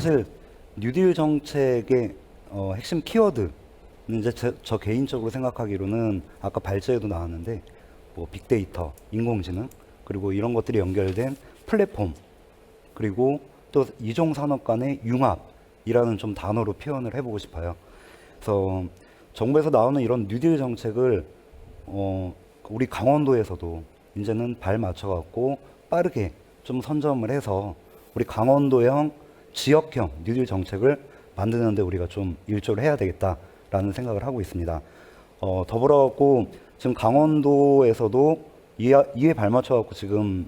사실 뉴딜 정책의 어, 핵심 키워드는 이제 제, 저 개인적으로 생각하기로는 아까 발제에도 나왔는데 뭐 빅데이터, 인공지능 그리고 이런 것들이 연결된 플랫폼 그리고 또 이종 산업 간의 융합이라는 좀 단어로 표현을 해보고 싶어요. 그래서 정부에서 나오는 이런 뉴딜 정책을 어, 우리 강원도에서도 이제는 발 맞춰갖고 빠르게 좀 선점을 해서 우리 강원도형 지역형 뉴딜 정책을 만드는데 우리가 좀 일조를 해야 되겠다라는 생각을 하고 있습니다. 어, 더불어갖고 지금 강원도에서도 이에, 이에 발맞춰갖고 지금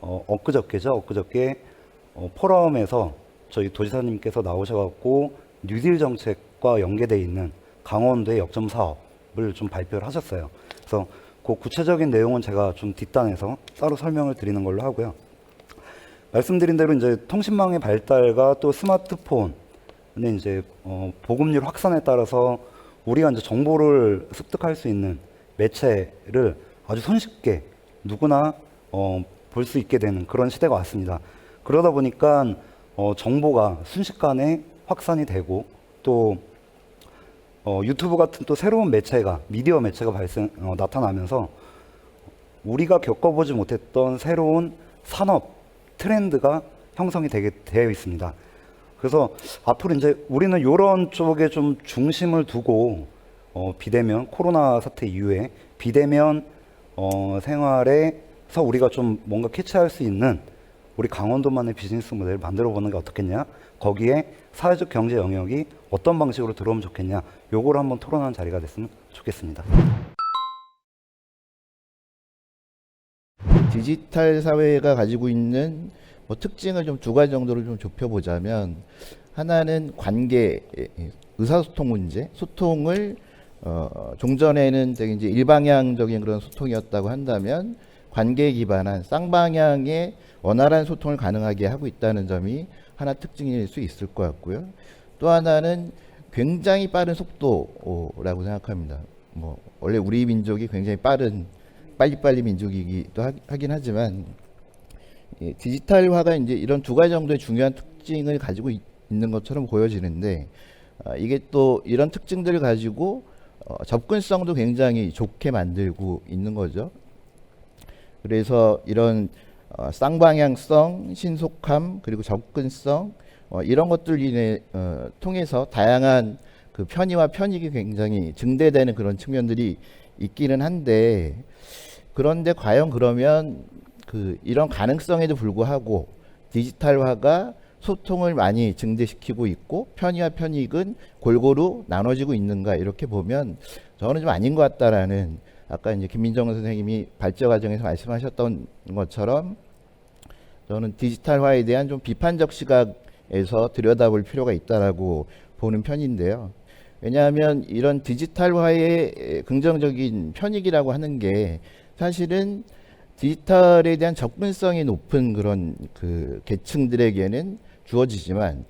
어, 엊그저께죠. 엊그저께 어, 포럼에서 저희 도지사님께서 나오셔갖고 뉴딜 정책과 연계돼 있는 강원도의 역점 사업을 좀 발표를 하셨어요. 그래서 그 구체적인 내용은 제가 좀 뒷단에서 따로 설명을 드리는 걸로 하고요. 말씀드린 대로 이제 통신망의 발달과 또 스마트폰의 이제 어, 보급률 확산에 따라서 우리가 이제 정보를 습득할 수 있는 매체를 아주 손쉽게 누구나 어, 볼 수 있게 되는 그런 시대가 왔습니다. 그러다 보니까 어, 정보가 순식간에 확산이 되고 또 어, 유튜브 같은 또 새로운 매체가 미디어 매체가 발생 어, 나타나면서 우리가 겪어보지 못했던 새로운 산업 트렌드가 형성이 되게 되어 있습니다. 그래서 앞으로 이제 우리는 이런 쪽에 좀 중심을 두고 어, 비대면 코로나 사태 이후에 비대면 어, 생활에서 우리가 좀 뭔가 캐치할 수 있는 우리 강원도만의 비즈니스 모델을 만들어 보는 게 어떻겠냐? 거기에 사회적 경제 영역이 어떤 방식으로 들어오면 좋겠냐? 요거를 한번 토론하는 자리가 됐으면 좋겠습니다. 디지털 사회가 가지고 있는 뭐 특징을 좀 두 가지 정도로 좀 좁혀보자면 하나는 관계 예, 예, 의사소통 문제 소통을 어, 종전에는 되게 이제 일방향적인 그런 소통이었다고 한다면 관계에 기반한 쌍방향의 원활한 소통을 가능하게 하고 있다는 점이 하나 특징일 수 있을 것 같고요. 또 하나는 굉장히 빠른 속도라고 생각합니다. 뭐 원래 우리 민족이 굉장히 빠른 빨리빨리 민족이기도 하- 하긴 하지만 이 디지털화가 이제 이런 두 가지 정도의 중요한 특징을 가지고 있- 있는 것처럼 보여지는데 아, 이게 또 이런 특징들을 가지고 어, 접근성도 굉장히 좋게 만들고 있는 거죠. 그래서 이런 어, 쌍방향성, 신속함 그리고 접근성 어, 이런 것들 인해 어, 통해서 다양한 그 편의와 편익이 굉장히 증대되는 그런 측면들이 있기는 한데 그런데 과연 그러면 그 이런 가능성에도 불구하고 디지털화가 소통을 많이 증대시키고 있고 편의와 편익은 골고루 나눠지고 있는가 이렇게 보면 저는 좀 아닌 것 같다라는 아까 이제 김민정 선생님이 발제 과정에서 말씀하셨던 것처럼 저는 디지털화에 대한 좀 비판적 시각에서 들여다볼 필요가 있다라고 보는 편인데요. 왜냐하면 이런 디지털화의 긍정적인 편익이라고 하는 게 사실은 디지털에 대한 접근성이 높은 그런 그 계층들에게는 주어지지만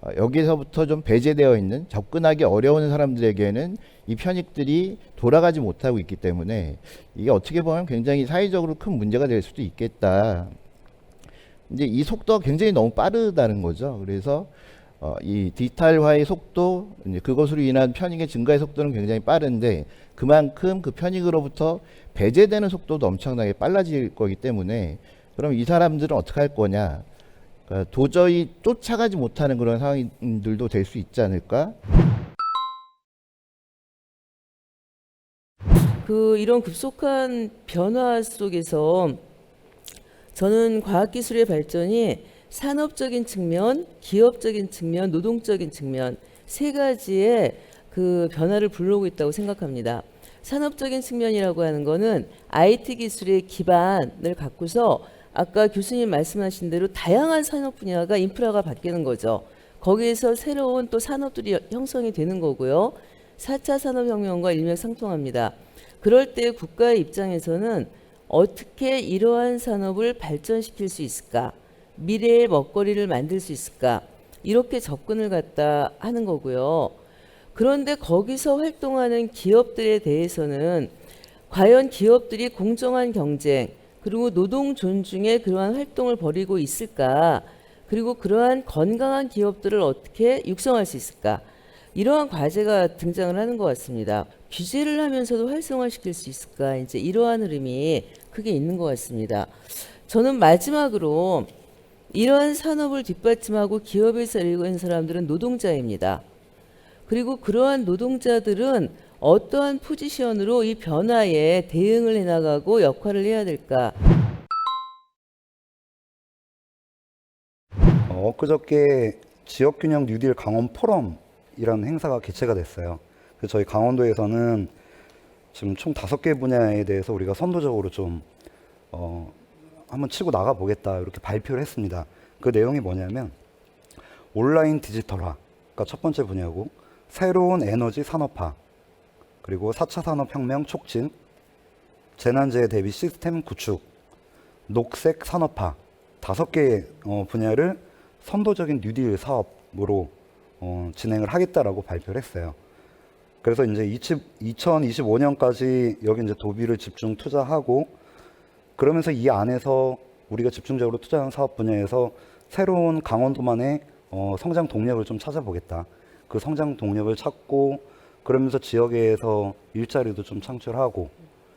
어, 여기서부터 좀 배제되어 있는 접근하기 어려운 사람들에게는 이 편익들이 돌아가지 못하고 있기 때문에 이게 어떻게 보면 굉장히 사회적으로 큰 문제가 될 수도 있겠다. 이제 이 속도가 굉장히 너무 빠르다는 거죠. 그래서 어, 이 디지털화의 속도, 그것으로 인한 편익의 증가의 속도는 굉장히 빠른데 그만큼 그 편익으로부터 배제되는 속도도 엄청나게 빨라질 거기 때문에 그럼 이 사람들은 어떻게 할 거냐? 그러니까 도저히 쫓아가지 못하는 그런 상황들도 될 수 있지 않을까? 그 이런 급속한 변화 속에서 저는 과학기술의 발전이 산업적인 측면, 기업적인 측면, 노동적인 측면 세 가지의 그 변화를 불러오고 있다고 생각합니다. 산업적인 측면이라고 하는 거는 IT 기술의 기반을 갖고서 아까 교수님 말씀하신 대로 다양한 산업 분야가 인프라가 바뀌는 거죠. 거기에서 새로운 또 산업들이 형성이 되는 거고요. 4차 산업혁명과 일맥상통합니다. 그럴 때 국가의 입장에서는 어떻게 이러한 산업을 발전시킬 수 있을까? 미래의 먹거리를 만들 수 있을까? 이렇게 접근을 갖다 하는 거고요. 그런데 거기서 활동하는 기업들에 대해서는 과연 기업들이 공정한 경쟁 그리고 노동 존중의 그러한 활동을 벌이고 있을까? 그리고 그러한 건강한 기업들을 어떻게 육성할 수 있을까? 이러한 과제가 등장을 하는 것 같습니다. 규제를 하면서도 활성화시킬 수 있을까? 이제 이러한 흐름이 크게 있는 것 같습니다. 저는 마지막으로 이러한 산업을 뒷받침하고 기업에서 있는 사람들은 노동자입니다. 그리고 그러한 노동자들은 어떠한 포지션으로 이 변화에 대응을 해나가고 역할을 해야 될까? 어, 엊그저께 지역균형 뉴딜 강원 포럼이라는 행사가 개최가 됐어요. 그래서 저희 강원도에서는 지금 총 다섯 개 분야에 대해서 우리가 선도적으로 좀 어, 한번 치고 나가 보겠다 이렇게 발표를 했습니다. 그 내용이 뭐냐면 온라인 디지털화 가 첫 번째 분야고 새로운 에너지 산업화 그리고 4차 산업혁명 촉진 재난재해 대비 시스템 구축 녹색 산업화 다섯 개 어, 분야를 선도적인 뉴딜 사업으로 어, 진행을 하겠다라고 발표를 했어요. 그래서 이제 2025년까지 여기 이제 도비를 집중 투자하고 그러면서 이 안에서 우리가 집중적으로 투자하는 사업 분야에서 새로운 강원도만의 어, 성장 동력을 좀 찾아보겠다. 그 성장 동력을 찾고 그러면서 지역에서 일자리도 좀 창출하고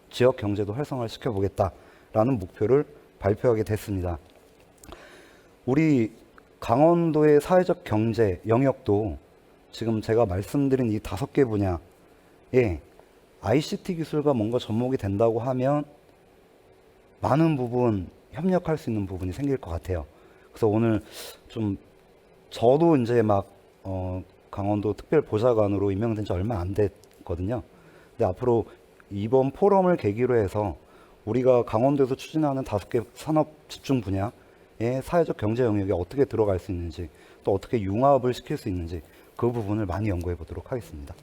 지역 경제도 활성화를 시켜 보겠다라는 목표를 발표하게 됐습니다. 우리 강원도의 사회적 경제 영역도 지금 제가 말씀드린 이 다섯 개 분야에 ICT 기술과 뭔가 접목이 된다고 하면 많은 부분 협력할 수 있는 부분이 생길 것 같아요. 그래서 오늘 좀 저도 이제 막 어, 강원도 특별 보좌관으로 임명된 지 얼마 안 됐거든요. 근데 앞으로 이번 포럼을 계기로 해서 우리가 강원도에서 추진하는 다섯 개 산업 집중 분야의 사회적 경제 영역에 어떻게 들어갈 수 있는지 또 어떻게 융합을 시킬 수 있는지 그 부분을 많이 연구해 보도록 하겠습니다.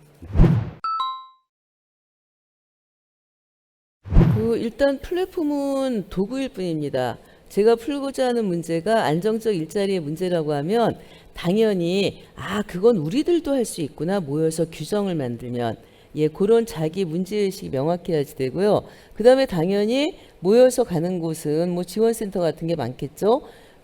그 일단 플랫폼은 도구일 뿐입니다. 제가 풀고자 하는 문제가 안정적 일자리의 문제라고 하면 당연히 아 그건 우리들도 할 수 있구나 모여서 규정을 만들면 예 그런 자기 문제 의식이 명확해야지 되고요. 그 다음에 당연히 모여서 가는 곳은 뭐 지원센터 같은 게 많겠죠.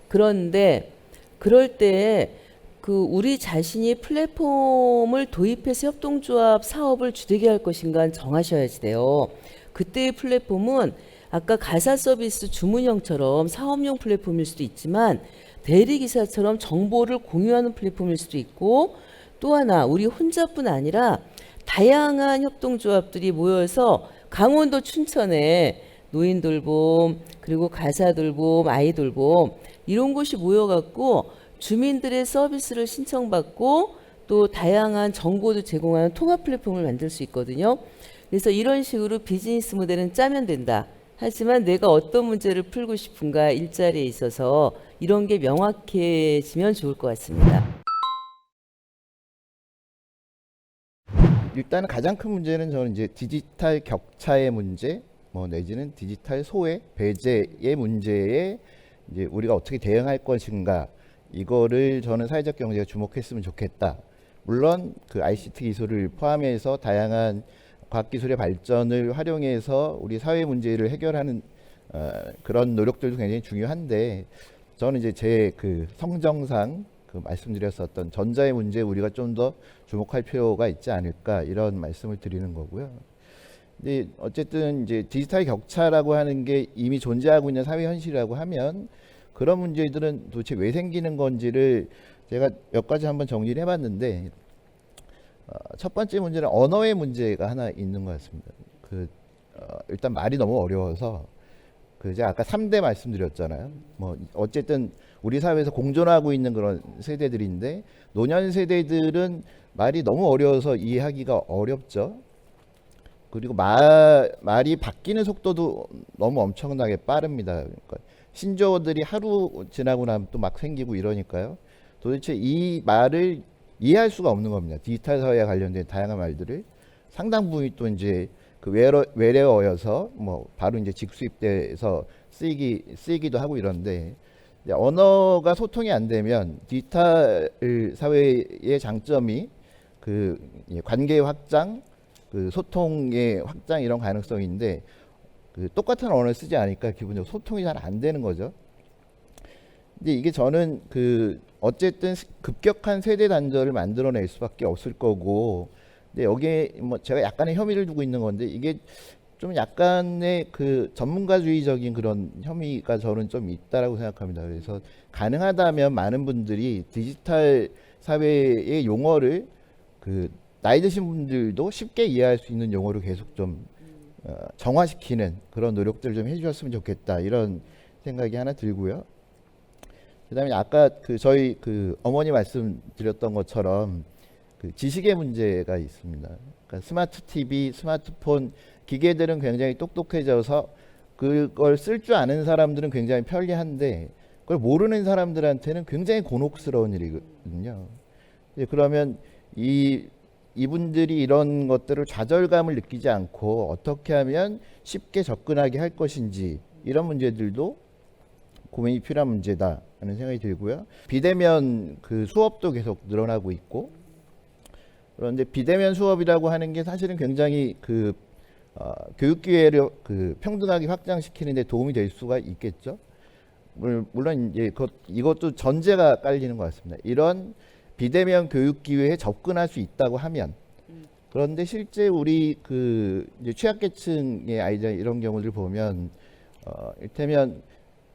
그런데 그럴 때 그 우리 자신이 플랫폼을 도입해서 협동조합 사업을 주되게 할 것인가 정하셔야지 돼요. 그때의 플랫폼은 아까 가사 서비스 주문형처럼 사업용 플랫폼일 수도 있지만 대리기사처럼 정보를 공유하는 플랫폼일 수도 있고 또 하나 우리 혼자뿐 아니라 다양한 협동조합들이 모여서 강원도 춘천에 노인 돌봄 그리고 가사 돌봄 아이 돌봄 이런 곳이 모여갖고 주민들의 서비스를 신청받고 또 다양한 정보도 제공하는 통합 플랫폼을 만들 수 있거든요. 그래서 이런 식으로 비즈니스 모델은 짜면 된다. 하지만 내가 어떤 문제를 풀고 싶은가 일자리에 있어서 이런 게 명확해지면 좋을 것 같습니다. 일단은 가장 큰 문제는 저는 이제 디지털 격차의 문제, 뭐 내지는 디지털 소외, 배제의 문제에 이제 우리가 어떻게 대응할 것인가 이거를 저는 사회적 경제가 주목했으면 좋겠다. 물론 그 ICT 기술을 포함해서 다양한 과학기술의 발전을 활용해서 우리 사회 문제를 해결하는 어, 그런 노력들도 굉장히 중요한데 저는 이제 제 그 성정상 그 말씀드렸었던 전자의 문제에 우리가 좀 더 주목할 필요가 있지 않을까 이런 말씀을 드리는 거고요. 근데 어쨌든 이제 디지털 격차라고 하는 게 이미 존재하고 있는 사회 현실이라고 하면 그런 문제들은 도대체 왜 생기는 건지를 제가 몇 가지 한번 정리를 해봤는데 어, 첫 번째 문제는 언어의 문제가 하나 있는 것 같습니다. 그 어, 일단 말이 너무 어려워서 그 제가 아까 3대 말씀드렸잖아요. 뭐 어쨌든 우리 사회에서 공존하고 있는 그런 세대들인데 노년 세대들은 말이 너무 어려워서 이해하기가 어렵죠. 그리고 말 말이 바뀌는 속도도 너무 엄청나게 빠릅니다. 그러니까 신조어들이 하루 지나고 나면 또 막 생기고 이러니까요. 도대체 이 말을 이해할 수가 없는 겁니다. 디지털 사회와 관련된 다양한 말들을 상당 부분이 또 이제 그 외래, 외래어여서 뭐 바로 이제 직수입돼서 쓰이기 쓰이기도 하고 이런데 언어가 소통이 안 되면 디지털 사회의 장점이 그 예, 관계 확장, 그 소통의 확장 이런 가능성인데 그 똑같은 언어를 쓰지 않으니까 기본적으로 소통이 잘 안 되는 거죠. 근데 이게 저는 그 어쨌든 급격한 세대 단절을 만들어낼 수밖에 없을 거고 근데 여기에 뭐 제가 약간의 혐의를 두고 있는 건데 이게 좀 약간의 그 전문가주의적인 그런 혐의가 저는 좀 있다라고 생각합니다. 그래서 가능하다면 많은 분들이 디지털 사회의 용어를 그 나이 드신 분들도 쉽게 이해할 수 있는 용어로 계속 좀 어, 정화시키는 그런 노력들을 좀 해주셨으면 좋겠다 이런 생각이 하나 들고요. 그다음에 아까 그 저희 그 어머니 말씀드렸던 것처럼 그 지식의 문제가 있습니다. 그러니까 스마트 TV, 스마트폰 기계들은 굉장히 똑똑해져서 그걸 쓸 줄 아는 사람들은 굉장히 편리한데 그걸 모르는 사람들한테는 굉장히 곤혹스러운 일이거든요. 이제 그러면 이 이분들이 이런 것들을 좌절감을 느끼지 않고 어떻게 하면 쉽게 접근하게 할 것인지 이런 문제들도 고민이 필요한 문제다라는 생각이 들고요. 비대면 그 수업도 계속 늘어나고 있고 그런데 비대면 수업이라고 하는 게 사실은 굉장히 그 어, 교육 기회를 그 평등하게 확장시키는 데 도움이 될 수가 있겠죠. 물- 물론 이제 그것, 이것도 전제가 깔리는 것 같습니다. 이런 비대면 교육 기회에 접근할 수 있다고 하면 그런데 실제 우리 그 이제 취약계층의 아이들 이런 경우를 보면 어, 일테면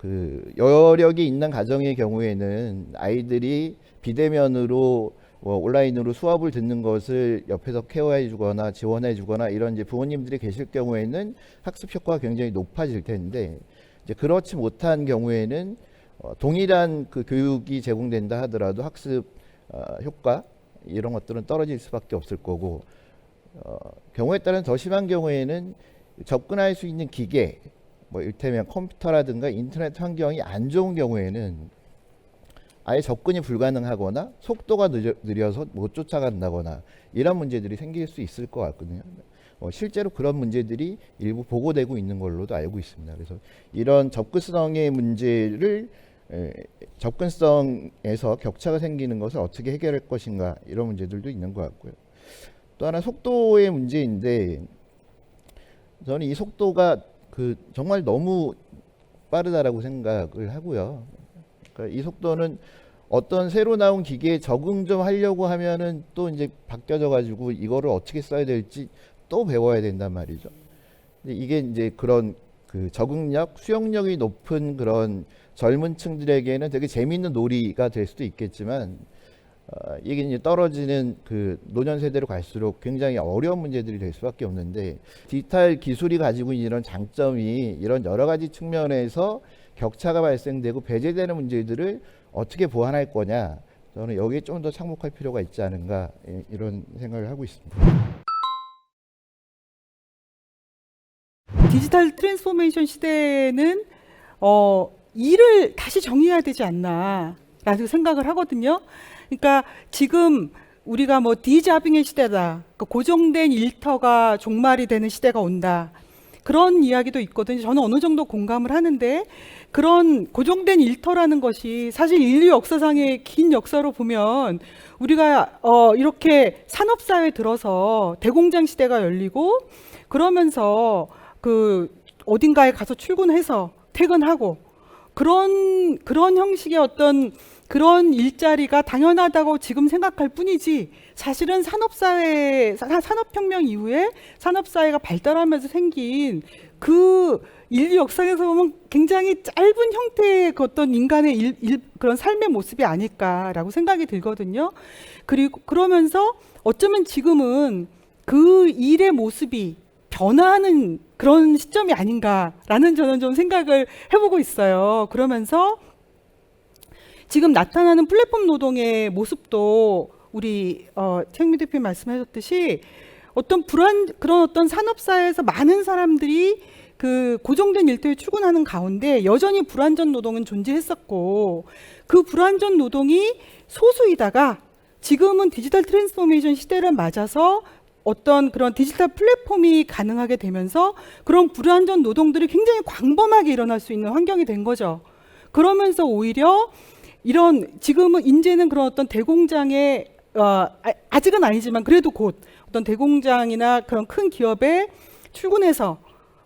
그 여력이 있는 가정의 경우에는 아이들이 비대면으로 뭐 온라인으로 수업을 듣는 것을 옆에서 케어해 주거나 지원해 주거나 이런 이제 부모님들이 계실 경우에는 학습 효과가 굉장히 높아질 텐데 이제 그렇지 못한 경우에는 어, 동일한 그 교육이 제공된다 하더라도 학습 어, 효과 이런 것들은 떨어질 수밖에 없을 거고 어, 경우에 따른 더 심한 경우에는 접근할 수 있는 기계 뭐 일테면 컴퓨터라든가 인터넷 환경이 안 좋은 경우에는 아예 접근이 불가능하거나 속도가 느려, 느려 서 못 쫓아간다거나 이런 문제들이 생길 수 있을 것 같거든요. 어, 실제로 그런 문제들이 일부 보고되고 있는 걸로도 알고 있습니다. 그래서 이런 접근성의 문제를 에, 접근성에서 격차가 생기는 것을 어떻게 해결할 것인가 이런 문제들도 있는 것 같고요. 또 하나 속도의 문제인데 저는 이 속도가 그 정말 너무 빠르다라고 생각을 하고요. 그러니까 이 속도는 어떤 새로 나온 기계에 적응 좀 하려고 하면은 또 이제 바뀌어져 가지고 이거를 어떻게 써야 될지 또 배워야 된단 말이죠. 이게 이제 그런 그 적응력, 수용력이 높은 그런 젊은 층들에게는 되게 재미있는 놀이가 될 수도 있겠지만 어, 이게 이제 떨어지는 그 노년 세대로 갈수록 굉장히 어려운 문제들이 될 수밖에 없는데 디지털 기술이 가지고 있는 이런 장점이 이런 여러 가지 측면에서 격차가 발생되고 배제되는 문제들을 어떻게 보완할 거냐 저는 여기에 좀 더 착목할 필요가 있지 않은가 예, 이런 생각을 하고 있습니다. 디지털 트랜스포메이션 시대는 어, 일을 다시 정의해야 되지 않나라고 생각을 하거든요. 그러니까 지금 우리가 뭐 디자빙의 시대다, 그러니까 고정된 일터가 종말이 되는 시대가 온다. 그런 이야기도 있거든요. 저는 어느 정도 공감을 하는데 그런 고정된 일터라는 것이 사실 인류 역사상의 긴 역사로 보면 우리가 어 이렇게 산업 사회 들어서 대공장 시대가 열리고 그러면서 그 어딘가에 가서 출근해서 퇴근하고 그런 그런 형식의 어떤 그런 일자리가 당연하다고 지금 생각할 뿐이지 사실은 산업 사회 산업 혁명 이후에 산업 사회가 발달하면서 생긴 그 인류 역사에서 보면 굉장히 짧은 형태의 그 어떤 인간의 일, 일, 그런 삶의 모습이 아닐까라고 생각이 들거든요. 그리고 그러면서 어쩌면 지금은 그 일의 모습이 변화하는 그런 시점이 아닌가라는 저는 좀 생각을 해보고 있어요. 그러면서 지금 나타나는 플랫폼 노동의 모습도 우리 어, 최영미 대표님 말씀하셨듯이 어떤 불안 그런 어떤 산업사회에서 많은 사람들이 그 고정된 일터에 출근하는 가운데 여전히 불완전 노동은 존재했었고 그 불완전 노동이 소수이다가 지금은 디지털 트랜스포메이션 시대를 맞아서 어떤 그런 디지털 플랫폼이 가능하게 되면서 그런 불완전 노동들이 굉장히 광범하게 일어날 수 있는 환경이 된 거죠. 그러면서 오히려 이런 지금은 이제는 그런 어떤 대공장에 어, 아- 아직은 아니지만 그래도 곧 어떤 대공장이나 그런 큰 기업에 출근해서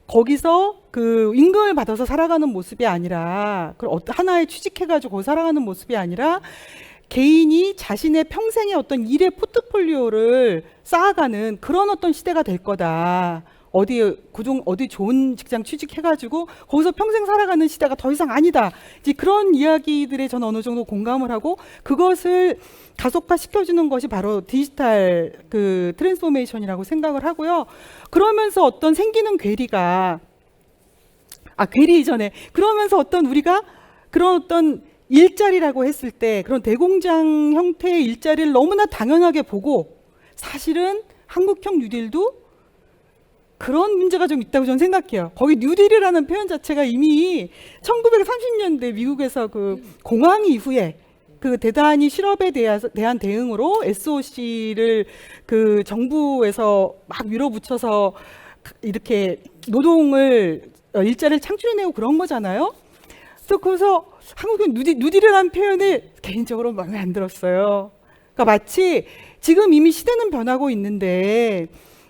거기서 그 임금을 받아서 살아가는 모습이 아니라 그 하나에 취직해가지고 살아가는 모습이 아니라 개인이 자신의 평생의 어떤 일의 포트폴리오를 쌓아가는 그런 어떤 시대가 될 거다. 어디 구종 어디 좋은 직장 취직해가지고 거기서 평생 살아가는 시대가 더 이상 아니다. 이제 그런 이야기들에 저는 어느 정도 공감을 하고 그것을 가속화 시켜주는 것이 바로 디지털 그 트랜스포메이션이라고 생각을 하고요. 그러면서 어떤 생기는 괴리가 아 괴리 이전에 그러면서 어떤 우리가 그런 어떤 일자리라고 했을 때 그런 대공장 형태의 일자리를 너무나 당연하게 보고 사실은 한국형 뉴딜도 그런 문제가 좀 있다고 저는 생각해요. 거기 뉴딜이라는 표현 자체가 이미 1930년대 미국에서 그 공황 이후에 그 대단히 실업에 대한 대응으로 SOC를 그 정부에서 막 밀어붙여서 이렇게 노동을 어, 일자리를 창출해내고 그런 거잖아요. 그래서 거기서 한국은 누디, 누디르라는 표현을 개인적으로 마음에 안 들었어요. 그러니까 마치 지금 이미 시대는 변하고 있는데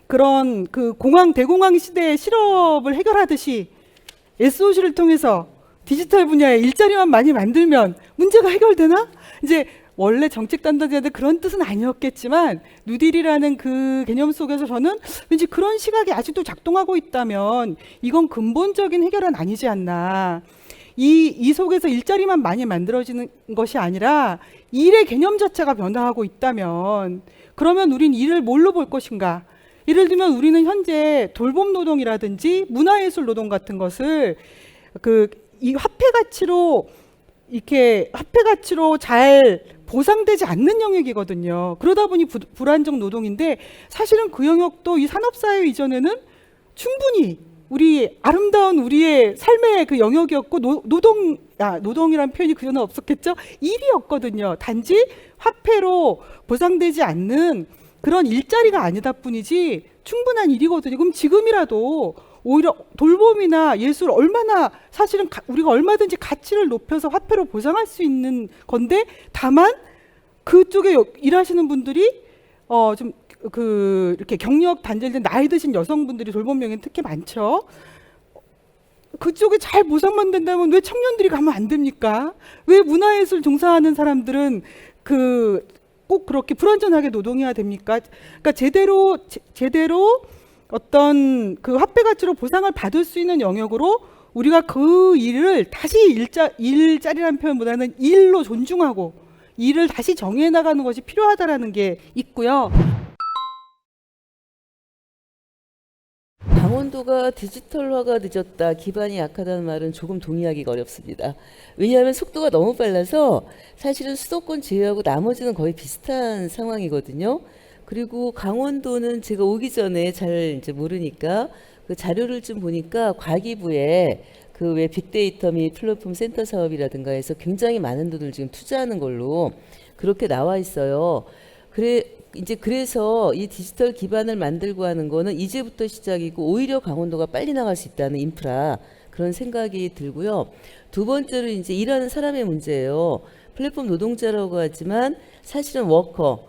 그런 그 공항 대공황 시대의 실업을 해결하듯이 SOC를 통해서 디지털 분야에 일자리만 많이 만들면 문제가 해결되나? 이제 원래 정책 담당자들 그런 뜻은 아니었겠지만 누딜이라는 그 개념 속에서 저는 왠지 그런 시각이 아직도 작동하고 있다면 이건 근본적인 해결은 아니지 않나. 이, 이 속에서 일자리만 많이 만들어지는 것이 아니라 일의 개념 자체가 변화하고 있다면 그러면 우린 일을 뭘로 볼 것인가? 예를 들면 우리는 현재 돌봄 노동이라든지 문화예술 노동 같은 것을 그 이 화폐 가치로 이렇게 화폐 가치로 잘 보상되지 않는 영역이거든요. 그러다 보니 부, 불안정 노동인데 사실은 그 영역도 이 산업사회 이전에는 충분히 우리 아름다운 우리의 삶의 그 영역이었고 노, 노동 아 노동이란 표현이 그전에 없었겠죠 일이었거든요. 단지 화폐로 보상되지 않는 그런 일자리가 아니다 뿐이지 충분한 일이거든요. 그럼 지금이라도 오히려 돌봄이나 예술 얼마나 사실은 가- 우리가 얼마든지 가치를 높여서 화폐로 보상할 수 있는 건데 다만 그쪽에 여- 일하시는 분들이 어좀 그 이렇게 경력 단절된 나이 드신 여성분들이 돌봄 명예는 특히 많죠. 그쪽에 잘 보상만 된다면 왜 청년들이 가면 안 됩니까? 왜 문화예술 종사하는 사람들은 그 꼭 그렇게 불완전하게 노동해야 됩니까? 그러니까 제대로 제, 제대로 어떤 그 화폐 가치로 보상을 받을 수 있는 영역으로 우리가 그 일을 다시 일자 일자리라는 표현보다는 일로 존중하고 일을 다시 정해 나가는 것이 필요하다라는 게 있고요. 강원도가 디지털화가 늦었다, 기반이 약하다는 말은 조금 동의하기가 어렵습니다. 왜냐하면 속도가 너무 빨라서 사실은 수도권 제외하고 나머지는 거의 비슷한 상황이거든요. 그리고 강원도는 제가 오기 전에 잘 이제 모르니까 그 자료를 좀 보니까 과기부에 그 왜 빅데이터 및 플랫폼 센터 사업이라든가 해서 굉장히 많은 돈을 지금 투자하는 걸로 그렇게 나와 있어요. 그래 이제 그래서 이 디지털 기반을 만들고 하는 거는 이제부터 시작이고 오히려 강원도가 빨리 나갈 수 있다는 인프라 그런 생각이 들고요. 두 번째로 이제 일하는 사람의 문제예요. 플랫폼 노동자라고 하지만 사실은 워커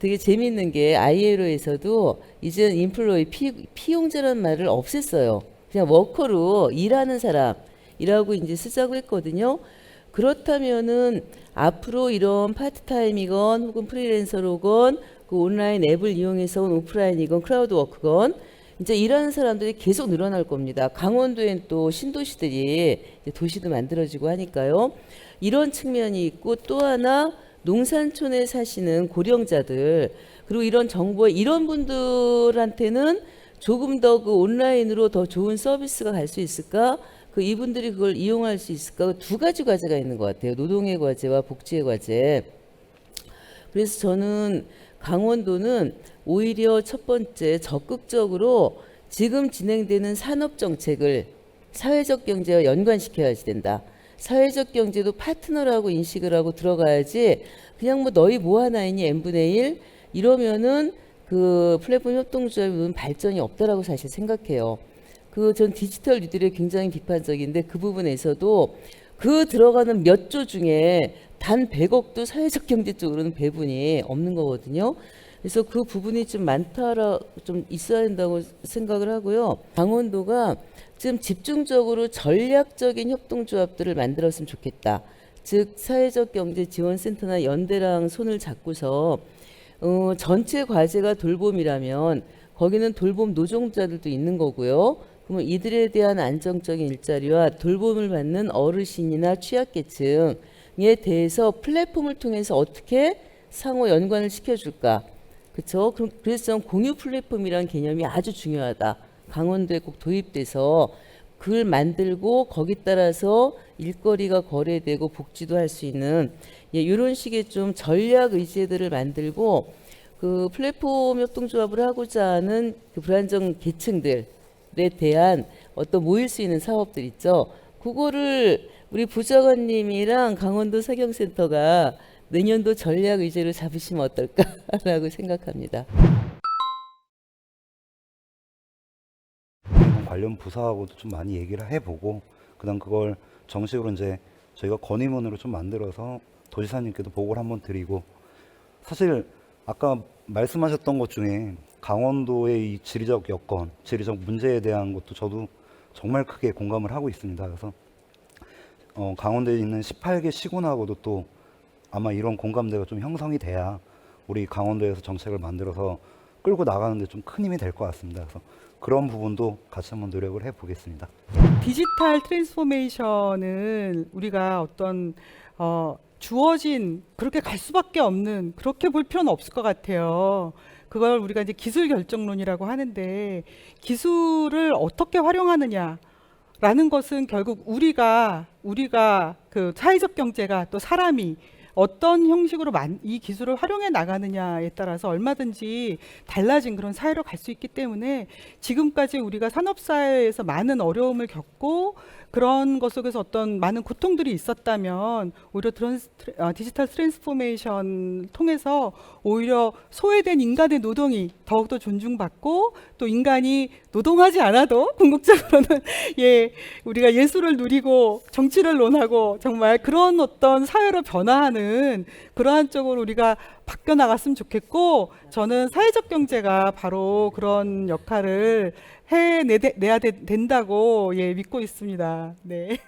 되게 재미있는 게 ILO에서도 이제는 인플로이 피, 피용자라는 말을 없앴어요. 그냥 워커로 일하는 사람이라고 이제 쓰자고 했거든요. 그렇다면은 앞으로 이런 파트타임이건 혹은 프리랜서로건 그 온라인 앱을 이용해서 온 오프라인이건 크라우드 워크건 이제 일하는 사람들이 계속 늘어날 겁니다. 강원도엔 또 신도시들이 도시도 만들어지고 하니까요. 이런 측면이 있고 또 하나 농산촌에 사시는 고령자들 그리고 이런 정보에 이런 분들한테는 조금 더 그 온라인으로 더 좋은 서비스가 갈 수 있을까? 그 이분들이 그걸 이용할 수 있을까? 두 가지 과제가 있는 것 같아요. 노동의 과제와 복지의 과제. 그래서 저는 강원도는 오히려 첫 번째 적극적으로 지금 진행되는 산업 정책을 사회적 경제와 연관시켜야지 된다. 사회적 경제도 파트너라고 인식을 하고 들어가야지 그냥 뭐 너희 뭐 하나 있니 n분의 1 이러면은 그 플랫폼 협동조합은 발전이 없다라고 사실 생각해요. 그 전 디지털 뉴딜에 굉장히 비판적인데 그 부분에서도 그 들어가는 몇 조 중에 단 100억도 사회적 경제 쪽으로는 배분이 없는 거거든요. 그래서 그 부분이 좀 많다라 좀 있어야 된다고 생각을 하고요. 강원도가 좀 집중적으로 전략적인 협동조합들을 만들었으면 좋겠다. 즉 사회적 경제 지원센터나 연대랑 손을 잡고서 어, 전체 과제가 돌봄이라면 거기는 돌봄 노동자들도 있는 거고요. 그러면 이들에 대한 안정적인 일자리와 돌봄을 받는 어르신이나 취약계층에 대해서 플랫폼을 통해서 어떻게 상호 연관을 시켜줄까? 그렇죠? 그래서 저는 공유 플랫폼이라는 개념이 아주 중요하다. 강원도에 꼭 도입돼서 그걸 만들고 거기 따라서 일거리가 거래되고 복지도 할 수 있는 예, 이런 식의 좀 전략 의제들을 만들고 그 플랫폼 협동조합을 하고자 하는 그 불안정 계층들에 대한 어떤 모일 수 있는 사업들 있죠. 그거를 우리 부장관님이랑 강원도 사경센터가 내년도 전략 의제로 잡으시면 어떨까라고 생각합니다. 관련 부서하고도 좀 많이 얘기를 해보고 그다음 그걸 정식으로 이제 저희가 건의문으로 좀 만들어서 도지사님께도 보고를 한번 드리고 사실 아까 말씀하셨던 것 중에 강원도의 이 지리적 여건, 지리적 문제에 대한 것도 저도 정말 크게 공감을 하고 있습니다. 그래서 어, 강원도에 있는 18개 시군하고도 또 아마 이런 공감대가 좀 형성이 돼야 우리 강원도에서 정책을 만들어서 끌고 나가는데 좀 큰 힘이 될 것 같습니다. 그래서 그런 부분도 같이 한번 노력을 해보겠습니다. 디지털 트랜스포메이션은 우리가 어떤 어, 주어진 그렇게 갈 수밖에 없는 그렇게 볼 필요는 없을 것 같아요. 그걸 우리가 이제 기술 결정론이라고 하는데 기술을 어떻게 활용하느냐 라는 것은 결국 우리가 우리가 그 사회적 경제가 또 사람이 어떤 형식으로 만- 이 기술을 활용해 나가느냐에 따라서 얼마든지 달라진 그런 사회로 갈 수 있기 때문에 지금까지 우리가 산업사회에서 많은 어려움을 겪고 그런 것 속에서 어떤 많은 고통들이 있었다면 오히려 트랜스, 어, 디지털 트랜스포메이션 통해서 오히려 소외된 인간의 노동이 더욱더 존중받고 또 인간이 노동하지 않아도 궁극적으로는 예 우리가 예술을 누리고 정치를 논하고 정말 그런 어떤 사회로 변화하 는 그러한 쪽으로 우리가 바뀌어 나갔으면 좋겠고 저는 사회적 경제가 바로 그런 역할을 해내야 된다고 예 믿고 있습니다. 네.